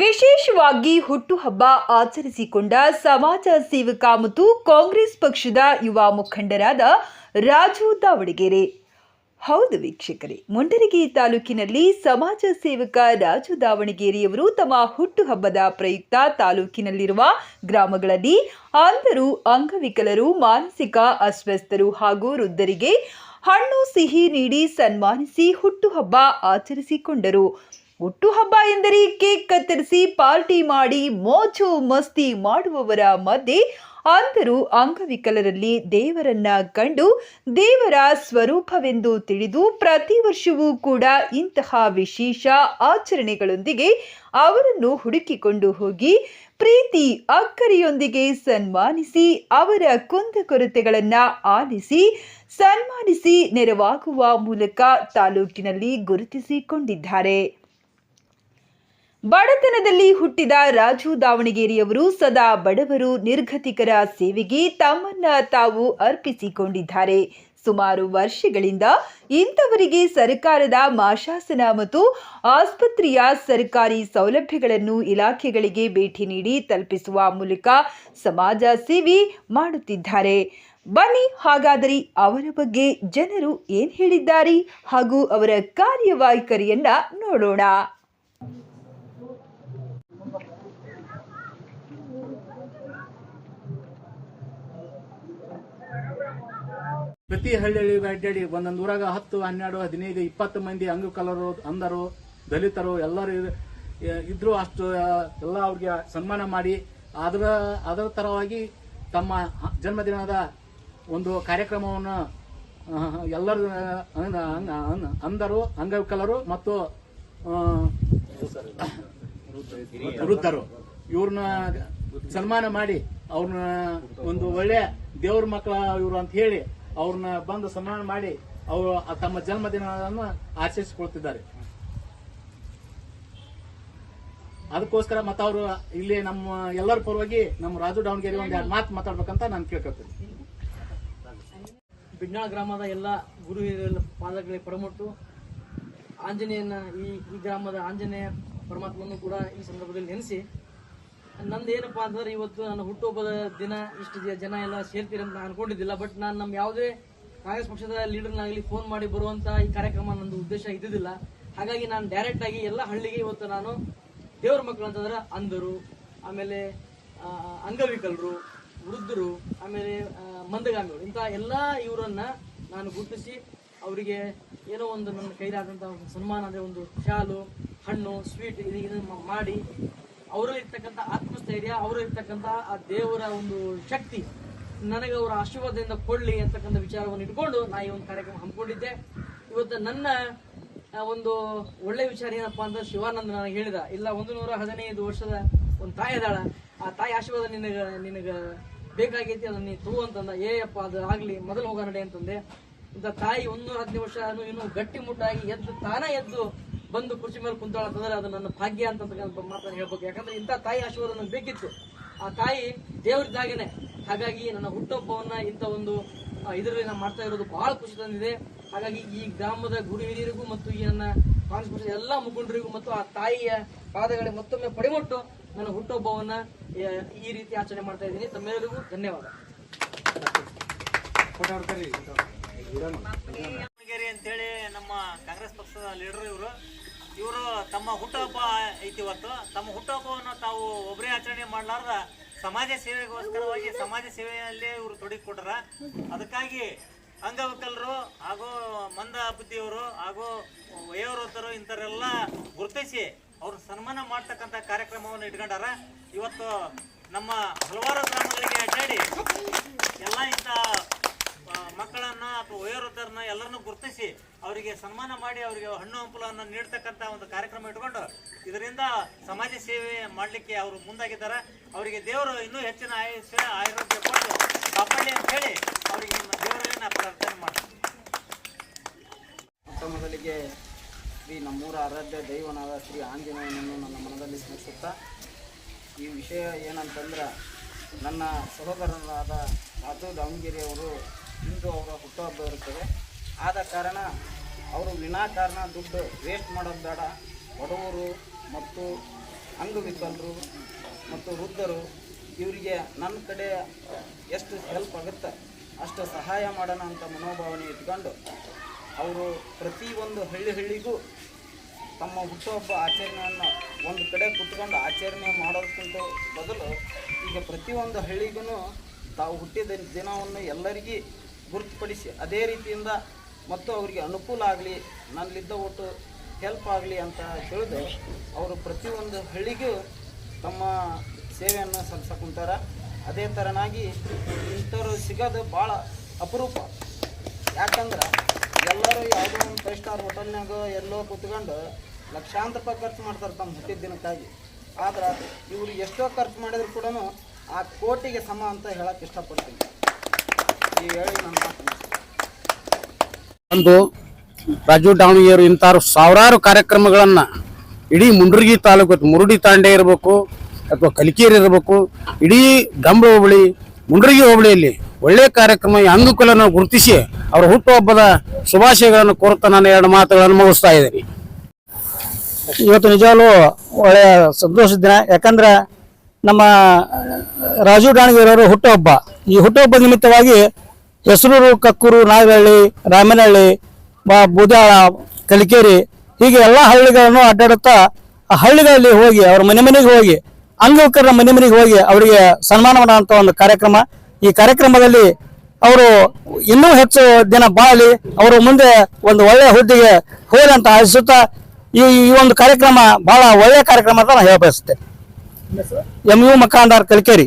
ವಿಶೇಷವಾಗಿ ಹುಟ್ಟುಹಬ್ಬ ಆಚರಿಸಿಕೊಂಡ ಸಮಾಜ ಸೇವಕ ಮತ್ತು ಕಾಂಗ್ರೆಸ್ ಪಕ್ಷದ ಯುವ ಮುಖಂಡರಾದ ರಾಜು ದಾವಣಗೆರೆ. ಹೌದು ವೀಕ್ಷಕರೇ, ಮುಂಡರಗಿ ತಾಲೂಕಿನಲ್ಲಿ ಸಮಾಜ ಸೇವಕ ರಾಜು ದಾವಣಗೆರೆಯವರು ತಮ್ಮ ಹುಟ್ಟುಹಬ್ಬದ ಪ್ರಯುಕ್ತ ತಾಲೂಕಿನಲ್ಲಿರುವ ಗ್ರಾಮಗಳಲ್ಲಿ ಅಂಧರು, ಅಂಗವಿಕಲರು, ಮಾನಸಿಕ ಅಸ್ವಸ್ಥರು ಹಾಗೂ ವೃದ್ಧರಿಗೆ ಹಣ್ಣು ಸಿಹಿ ನೀಡಿ ಸನ್ಮಾನಿಸಿ ಹುಟ್ಟುಹಬ್ಬ ಆಚರಿಸಿಕೊಂಡರು. ಹುಟ್ಟುಹಬ್ಬ ಎಂದರೆ ಕೇಕ್ ಕತ್ತರಿಸಿ ಪಾರ್ಟಿ ಮಾಡಿ ಮೋಜು ಮಸ್ತಿ ಮಾಡುವವರ ಮಧ್ಯೆ ಅಂಧರು ಅಂಗವಿಕಲರಲ್ಲಿ ದೇವರನ್ನ ಕಂಡು ದೇವರ ಸ್ವರೂಪವೆಂದು ತಿಳಿದು ಪ್ರತಿ ವರ್ಷವೂ ಕೂಡ ಇಂತಹ ವಿಶೇಷ ಆಚರಣೆಗಳೊಂದಿಗೆ ಅವರನ್ನು ಹುಡುಕಿಕೊಂಡು ಹೋಗಿ ಪ್ರೀತಿ ಅಕ್ಕರಿಯೊಂದಿಗೆ ಸನ್ಮಾನಿಸಿ ಅವರ ಕುಂದಕೊರತೆಗಳನ್ನ ಆಲಿಸಿ ಸನ್ಮಾನಿಸಿ ನೆರವಾಗುವ ಮೂಲಕ ತಾಲೂಕಿನಲ್ಲಿ ಗುರುತಿಸಿಕೊಂಡಿದ್ದಾರೆ. ಬಡತನದಲ್ಲಿ ಹುಟ್ಟಿದ ರಾಜು ದಾವಣಗೆರೆಯವರು ಸದಾ ಬಡವರು, ನಿರ್ಗತಿಕರ ಸೇವೆಗೆ ತಮ್ಮನ್ನ ತಾವು ಅರ್ಪಿಸಿಕೊಂಡಿದ್ದಾರೆ. ಸುಮಾರು ವರ್ಷಗಳಿಂದ ಇಂಥವರಿಗೆ ಸರ್ಕಾರದ ಮಾಶಾಸನ ಮತ್ತು ಆಸ್ಪತ್ರೆಯ ಸರ್ಕಾರಿ ಸೌಲಭ್ಯಗಳನ್ನು ಇಲಾಖೆಗಳಿಗೆ ಭೇಟಿ ನೀಡಿ ತಲುಪಿಸುವ ಮೂಲಕ ಸಮಾಜ ಸೇವೆ ಮಾಡುತ್ತಿದ್ದಾರೆ. ಬನ್ನಿ, ಹಾಗಾದರೆ ಅವರ ಬಗ್ಗೆ ಜನರು ಏನ್ ಹೇಳಿದ್ದಾರೆ ಹಾಗೂ ಅವರ ಕಾರ್ಯವೈಖರಿಯನ್ನ ನೋಡೋಣ. ಪ್ರತಿ ಹಳ್ಳಿ ಅಡ್ಡಾಡಿ ಒಂದೊಂದು ಊರಾಗ ಹತ್ತು, ಹನ್ನೆರಡು, ಹದಿನೈದು, ಇಪ್ಪತ್ತು ಮಂದಿ ಅಂಗವಿಕಲರು ಅಂಧರು, ದಲಿತರು ಎಲ್ಲರೂ ಇದ್- ಇದ್ರು ಅಷ್ಟು ಎಲ್ಲ ಅವ್ರಿಗೆ ಸನ್ಮಾನ ಮಾಡಿ ಅದರ ಅದರ ತರವಾಗಿ ತಮ್ಮ ಜನ್ಮದಿನದ ಒಂದು ಕಾರ್ಯಕ್ರಮವನ್ನು ಎಲ್ಲರ ಅಂಧರು ಅಂಗವಿಕಲರು ಮತ್ತು ವೃದ್ಧರು, ಇವ್ರನ್ನ ಸನ್ಮಾನ ಮಾಡಿ ಅವ್ರನ್ನ ಒಂದು ಒಳ್ಳೆ ದೇವ್ರ ಮಕ್ಕಳ ಇವರು ಅಂತ ಹೇಳಿ ಅವ್ರನ್ನ ಬಂದು ಸನ್ಮಾನ ಮಾಡಿ ಅವರು ತಮ್ಮ ಜನ್ಮದಿನವನ್ನು ಆಚರಿಸಿಕೊಳ್ತಿದ್ದಾರೆ. ಅದಕ್ಕೋಸ್ಕರ ಮತ್ತ ಅವರು ಇಲ್ಲಿ ನಮ್ಮ ಎಲ್ಲರ ಪರವಾಗಿ ನಮ್ಮ ರಾಜು ದಾವಣಗೆರೆ ಒಂದು ಎರಡು ಮಾತು ಮಾತಾಡ್ಬೇಕಂತ ನಾನು ಕೇಳ್ಕೊತೀನಿ. ಬಿಡ್ನಾಳ್ ಗ್ರಾಮದ ಎಲ್ಲ ಗುರು ಹಿರಿಯರ ಪಾದಗಳಿಗೆ ಪರಮಟ್ಟು ಆಂಜನೇಯನ ಈ ಈ ಗ್ರಾಮದ ಆಂಜನೇಯ ಪರಮಾತ್ಮನ್ನು ಕೂಡ ಈ ಸಂದರ್ಭದಲ್ಲಿ ನೆನೆಸಿ ನಂದು ಏನಪ್ಪ ಅಂತಂದ್ರೆ ಇವತ್ತು ನನ್ನ ಹುಟ್ಟುಹಬ್ಬದ ದಿನ, ಇಷ್ಟು ಜನ ಎಲ್ಲ ಸೇರ್ತೀರಿ ಅಂತ ನಾನು ಅನ್ಕೊಂಡಿದ್ದಿಲ್ಲ. ಬಟ್ ನಾನು ನಮ್ಮ ಯಾವುದೇ ಕಾಂಗ್ರೆಸ್ ಪಕ್ಷದ ಲೀಡರ್ನಾಗಲಿ ಫೋನ್ ಮಾಡಿ ಬರುವಂತ ಈ ಕಾರ್ಯಕ್ರಮ ನಂದು ಉದ್ದೇಶ ಇದ್ದಿದ್ದಿಲ್ಲ. ಹಾಗಾಗಿ ನಾನು ಡೈರೆಕ್ಟ್ ಆಗಿ ಎಲ್ಲ ಹಳ್ಳಿಗೆ ಇವತ್ತು ನಾನು ದೇವ್ರ ಮಕ್ಕಳು ಅಂತಂದ್ರೆ ಅಂಧರು, ಆಮೇಲೆ ಅಂಗವಿಕಲರು, ವೃದ್ಧರು, ಆಮೇಲೆ ಮಂದಗಾಮಿಗಳು ಇಂಥ ಎಲ್ಲ ಇವರನ್ನ ನಾನು ಗುರುತಿಸಿ ಅವರಿಗೆ ಏನೋ ಒಂದು ನನ್ನ ಕೈಲಾದಂಥ ಒಂದು ಸನ್ಮಾನ ಅಂದರೆ ಒಂದು ಶಾಲು, ಹಣ್ಣು ಸ್ವೀಟ್ ಇದನ್ನು ಮಾಡಿ ಅವರಲ್ಲಿ ಇರ್ತಕ್ಕಂಥ ಆತ್ಮಸ್ಥೈರ್ಯ, ಅವರು ಇರ್ತಕ್ಕಂಥ ಆ ದೇವರ ಒಂದು ಶಕ್ತಿ ನನಗೆ ಅವರ ಆಶೀರ್ವಾದದಿಂದ ಕೊಡ್ಲಿ ಅಂತಕ್ಕಂಥ ವಿಚಾರವನ್ನು ಇಟ್ಕೊಂಡು ನಾ ಈ ಒಂದು ಕಾರ್ಯಕ್ರಮ ಹಮ್ಮಿಕೊಂಡಿದ್ದೆ. ಇವತ್ತು ನನ್ನ ಒಂದು ಒಳ್ಳೆ ವಿಚಾರ ಏನಪ್ಪ ಅಂದ್ರೆ ಶಿವಾನಂದ ನನಗೆ ಹೇಳಿದ, ಇಲ್ಲ, ಒಂದು ನೂರ ಹದಿನೈದು ವರ್ಷದ ಒಂದು ತಾಯಿ ಅದಾಳ, ಆ ತಾಯಿ ಆಶೀರ್ವಾದ ನಿನಗ ನಿನಗ ಬೇಕಾಗೈತಿ, ಅದನ್ನ ನೀ ತೂ ಅಂತಂದ ಅಪ್ಪ, ಅದು ಆಗಲಿ, ಮೊದಲು ಹೋಗ, ನಡೆ ಅಂತಂದೆ. ಇಂಥ ತಾಯಿ ಒಂದು ಹದಿನೈದು ವರ್ಷ ಇನ್ನೂ ಗಟ್ಟಿ ಮುಟ್ಟಾಗಿ ಎದ್ದು ತಾನೇ ಎದ್ದು ಬಂದು ಕುರ್ಚಿ ಮೇಲೆ ಕುಂತಾಳಂತಂದ್ರೆ ಅದು ನನ್ನ ಭಾಗ್ಯ ಅಂತ ಮಾತ್ರ ಹೇಳ್ಬೇಕು. ಯಾಕಂದ್ರೆ ಇಂಥ ತಾಯಿ ಆಶೀರ್ವಾದ ನನಗೆ ಬೇಕಿತ್ತು. ಆ ತಾಯಿ ದೇವರಿದ್ದಾಗೇನೆ ಹಾಗಾಗಿ ನನ್ನ ಹುಟ್ಟುಹಬ್ಬವನ್ನ ಇಂಥ ಒಂದು ಇದರಲ್ಲಿ ನಾನು ಮಾಡ್ತಾ ಇರೋದು ಬಹಳ ಖುಷಿ ತಂದಿದೆ. ಹಾಗಾಗಿ ಈ ಗ್ರಾಮದ ಗುರು ಹಿರಿಯರಿಗೂ ಮತ್ತು ಈ ನನ್ನ ಕಾಂಗ್ರೆಸ್ ಎಲ್ಲ ಮುಖಂಡರಿಗೂ ಮತ್ತು ಆ ತಾಯಿಯ ಪಾದಗಳಿಗೆ ಮತ್ತೊಮ್ಮೆ ಪಡಿಮಟ್ಟು ನನ್ನ ಹುಟ್ಟುಹಬ್ಬವನ್ನ ಈ ರೀತಿ ಆಚರಣೆ ಮಾಡ್ತಾ ಇದ್ದೀನಿ. ತಮ್ಮೆಲ್ಲರಿಗೂ ಧನ್ಯವಾದ. ಅಂತೇಳಿ ನಮ್ಮ ಕಾಂಗ್ರೆಸ್ ಪಕ್ಷದ ಲೀಡರ್ ಇವರು. ಇವರು ತಮ್ಮ ಹುಟ್ಟುಹಬ್ಬ ಐತಿ ಇವತ್ತು. ತಮ್ಮ ಹುಟ್ಟುಹಬ್ಬವನ್ನು ತಾವು ಒಬ್ಬರೇ ಆಚರಣೆ ಮಾಡಲಾರ್ದ ಸಮಾಜ ಸೇವೆಗೋಸ್ಕರವಾಗಿ ಸಮಾಜ ಸೇವೆಯಲ್ಲಿ ಇವರು ತೊಡಗಿಕೊಟ್ರ. ಅದಕ್ಕಾಗಿ ಅಂಗವಿಕಲರು ಹಾಗೂ ಮಂದ ಬುದ್ಧಿಯವರು ಹಾಗೂ ವಯೋವೃದ್ಧರು ಇಂಥವರೆಲ್ಲ ಗುರುತಿಸಿ ಅವ್ರ ಸನ್ಮಾನ ಮಾಡ್ತಕ್ಕಂಥ ಕಾರ್ಯಕ್ರಮವನ್ನು ಇಟ್ಕೊಂಡಾರ. ಇವತ್ತು ನಮ್ಮ ಹಲವಾರು ಗ್ರಾಮಗಳಿಗೆ ಅಡ್ಡಾಡಿ ಎಲ್ಲ ಇಂಥ ಮಕ್ಕಳನ್ನ ಅಥವಾ ವಯೋವೃದ್ಧರನ್ನ ಎಲ್ಲರನ್ನು ಗುರುತಿಸಿ ಅವರಿಗೆ ಸನ್ಮಾನ ಮಾಡಿ ಅವರಿಗೆ ಹಣ್ಣು ಹಂಪಲನ್ನು ನೀಡ್ತಕ್ಕಂಥ ಒಂದು ಕಾರ್ಯಕ್ರಮ ಇಟ್ಕೊಂಡು ಇದರಿಂದ ಸಮಾಜ ಸೇವೆ ಮಾಡಲಿಕ್ಕೆ ಅವರು ಮುಂದಾಗಿದ್ದಾರೆ. ಅವರಿಗೆ ದೇವರು ಇನ್ನೂ ಹೆಚ್ಚಿನ ಆಯುಷ್ಯ, ಆರೋಗ್ಯ ಕೊಟ್ಟು ಕಾಪಾಡಲಿ ಅಂತ ಹೇಳಿ ಅವರಿಗೆ ದೇವರಲ್ಲಿ ನಾ ಪ್ರಾರ್ಥನೆ ಮಾಡ್ತೀವಿ. ಮೊಟ್ಟ ಶ್ರೀ ನಮ್ಮೂರ ಆರಾಧ್ಯ ದೈವನಾದ ಶ್ರೀ ಆಂಜನೇಯನನ್ನು ನನ್ನ ಮನದಲ್ಲಿ ಸ್ಮರಿಸುತ್ತಾ, ಈ ವಿಷಯ ಏನಂತಂದ್ರೆ ನನ್ನ ಸಹೋದರನಾದ ರಾಜು ದಾವಣಗೆರೆಯವರು ಇಂದು ಅವರ ಹುಟ್ಟುಹಬ್ಬ ಇರುತ್ತದೆ ಆದ ಕಾರಣ ಅವರು ವಿನಾಕಾರಣ ದುಡ್ಡು ವೇಸ್ಟ್ ಮಾಡೋದು ಬೇಡ. ಬಡವರು ಮತ್ತು ಅಂಗವಿಕಲರು ಮತ್ತು ವೃದ್ಧರು ಇವರಿಗೆ ನನ್ನ ಕಡೆ ಎಷ್ಟು ಹೆಲ್ಪ್ ಆಗುತ್ತೆ, ಅಷ್ಟು ಸಹಾಯ ಮಾಡೋಣ ಅಂತ ಮನೋಭಾವನೆ ಇಟ್ಕೊಂಡು ಅವರು ಪ್ರತಿಯೊಂದು ಹಳ್ಳಿ ಹಳ್ಳಿಗೂ ತಮ್ಮ ಹುಟ್ಟುಹಬ್ಬ ಆಚರಣೆಯನ್ನು ಒಂದು ಕಡೆ ಕುತ್ಕೊಂಡು ಆಚರಣೆ ಮಾಡೋದಕ್ಕಿಂತ ಬದಲು ಈಗ ಪ್ರತಿಯೊಂದು ಹಳ್ಳಿಗೂ ತಾವು ಹುಟ್ಟಿದ ದಿನವನ್ನು ಎಲ್ಲರಿಗೂ ಗುರುತುಪಡಿಸಿ ಅದೇ ರೀತಿಯಿಂದ ಮತ್ತು ಅವರಿಗೆ ಅನುಕೂಲ ಆಗಲಿ ನನ್ನಲ್ಲಿದ್ದ ಒಟ್ಟು ಹೆಲ್ಪ್ ಆಗಲಿ ಅಂತ ತಿಳಿದು ಅವರು ಪ್ರತಿಯೊಂದು ಹಳ್ಳಿಗೂ ತಮ್ಮ ಸೇವೆಯನ್ನು ಸಲ್ಲಿಸಕುಂತಾರ ಅದೇ ಥರನಾಗಿ ಇಂಥವ್ರು ಸಿಗೋದು ಭಾಳ ಅಪರೂಪ. ಯಾಕಂದ್ರೆ ಎಲ್ಲರೂ ಯಾವುದೋ ಒಂದು ಫೈವ್ ಸ್ಟಾರ್ ಹೋಟೆಲ್ನಾಗ ಎಲ್ಲೋ ಕೂತ್ಕೊಂಡು ಲಕ್ಷಾಂತರ ರೂಪಾಯಿ ಖರ್ಚು ಮಾಡ್ತಾರೆ ತಮ್ಮ ಹುಟ್ಟಿದ ದಿನಕ್ಕಾಗಿ. ಆದ್ರೆ ಇವರು ಎಷ್ಟೋ ಖರ್ಚು ಮಾಡಿದ್ರು ಕೂಡ ಆ ಕೋಟಿಗೆ ಸಮ ಅಂತ ಹೇಳಕ್ಕೆ ಇಷ್ಟಪಡ್ತೀನಿ ಈ ಹೇಳಿ ನನ್ನ ಮಾತು ಮುಗಿಸ್ತೇನೆ. ಒಂದು ರಾಜು ದಾವಣಗೆರೆ ಇಂಥವ್ರು ಸಾವಿರಾರು ಕಾರ್ಯಕ್ರಮಗಳನ್ನ ಇಡೀ ಮುಂಡ್ರಗಿ ತಾಲೂಕು ಮುರುಡಿ ತಾಂಡೆ ಇರಬೇಕು ಅಥವಾ ಕಲಿಕೇರಿ ಇರಬೇಕು, ಇಡೀ ಗಂಬಳ ಹೋಬಳಿ, ಮುಂಡ್ರಗಿ ಹೋಬಳಿಯಲ್ಲಿ ಒಳ್ಳೆಯ ಕಾರ್ಯಕ್ರಮ ಈ ಗುರುತಿಸಿ ಅವರ ಹುಟ್ಟುಹಬ್ಬದ ಶುಭಾಶಯಗಳನ್ನು ಕೋರುತ್ತಾ ನಾನು ಎರಡು ಮಾತುಗಳನ್ನು ಮುಗಿಸ್ತಾ ಇದ್ದೀನಿ. ಇವತ್ತು ನಿಜವಾಗ್ಲೂ ಒಳ್ಳೆಯ ಸಂತೋಷದ ದಿನ. ಯಾಕಂದ್ರೆ ನಮ್ಮ ರಾಜೀವ್ ದಾವಣಗೆರೆಯವರು ಹುಟ್ಟುಹಬ್ಬ. ಈ ಹುಟ್ಟುಹಬ್ಬ ನಿಮಿತ್ತವಾಗಿ ಹೆಸರೂರು, ಕಕ್ಕೂರು, ನಾಗಹಳ್ಳಿ, ರಾಮನಹಳ್ಳಿ ಬೂದಾಳ, ಕಲಿಕೇರಿ ಹೀಗೆ ಎಲ್ಲ ಹಳ್ಳಿಗಳನ್ನು ಅಡ್ಡಾಡುತ್ತಾ ಆ ಹಳ್ಳಿಗಳಲ್ಲಿ ಹೋಗಿ ಅವ್ರ ಮನೆ ಮನೆಗೆ ಹೋಗಿ ಅಂಗವಿಕಲರ ಮನೆ ಮನೆಗೆ ಹೋಗಿ ಅವರಿಗೆ ಸನ್ಮಾನ ಮಾಡುವಂಥ ಒಂದು ಕಾರ್ಯಕ್ರಮ. ಈ ಕಾರ್ಯಕ್ರಮದಲ್ಲಿ ಅವರು ಇನ್ನೂ ಹೆಚ್ಚು ದಿನ ಬಾಳಿ ಅವರು ಮುಂದೆ ಒಂದು ಒಳ್ಳೆಯ ಹುದ್ದೆಗೆ ಹೋಗಿ ಅಂತ ಆಶಿಸುತ್ತಾ ಈ ಈ ಒಂದು ಕಾರ್ಯಕ್ರಮ ಬಹಳ ಒಳ್ಳೆಯ ಕಾರ್ಯಕ್ರಮ ಅಂತ ನಾನು ಹೇಳ ಬಯಸುತ್ತೇನೆ ಎಂ ಯು ಮಕಾಂದಾರ್ ಕಲಿಕೇರಿ.